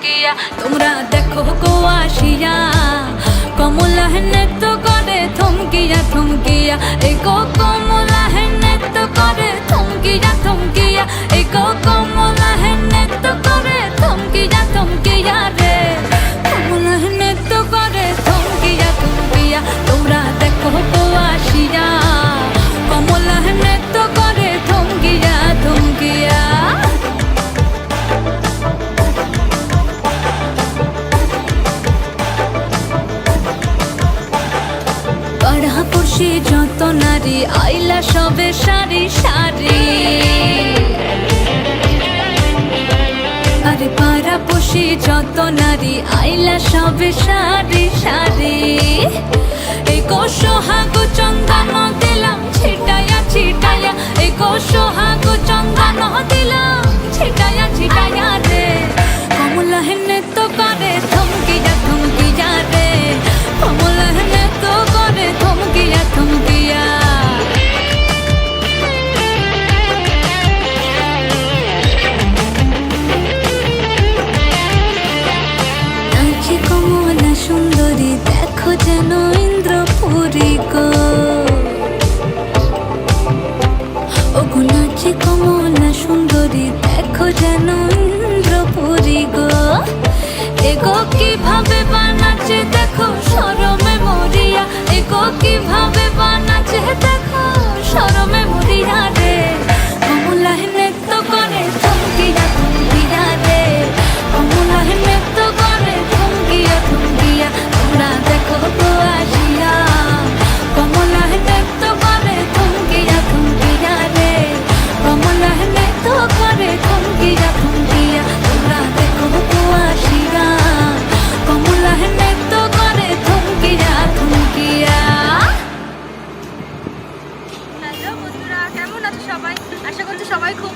থমকিয়া তোমরা দেখো গো আসিয়া। কমলা নৃত্য করে থমকিয়া থমকিয়া। পড়শি যত নারী, আইলা সবে সারি সারি আরে পাড়া পড়শি যত নারী, আইলা সবে সারি সারি এই গো সোহাগো চন্দন দিলাম, ছিটায়া ছিটায়া। এই গো সোহাগো চন্দন দিলাম, ছিটায়া ছিটায়া রে। কমলা হেনে তো করে থমকিয়া দেখো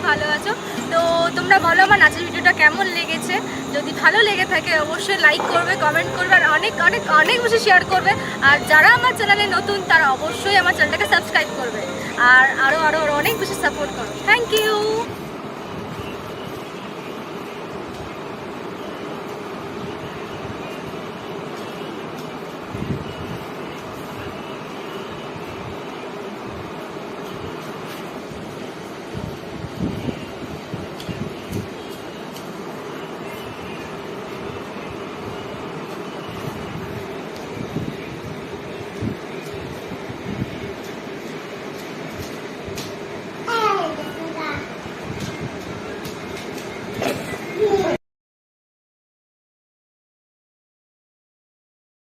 ভালো আছো? তো তোমরা বলো আমার নাচের ভিডিওটা কেমন লেগেছে? যদি ভালো লেগে থাকে, অবশ্যই লাইক করবে কমেন্ট করবে, আর অনেক অনেক অনেক বেশি শেয়ার করবে। আর যারা আমার চ্যানেলে নতুন, তারা অবশ্যই আমার চ্যানেলটাকে সাবস্ক্রাইব করবে। আর আরও আরও অনেক বেশি সাপোর্ট করবে। Thank you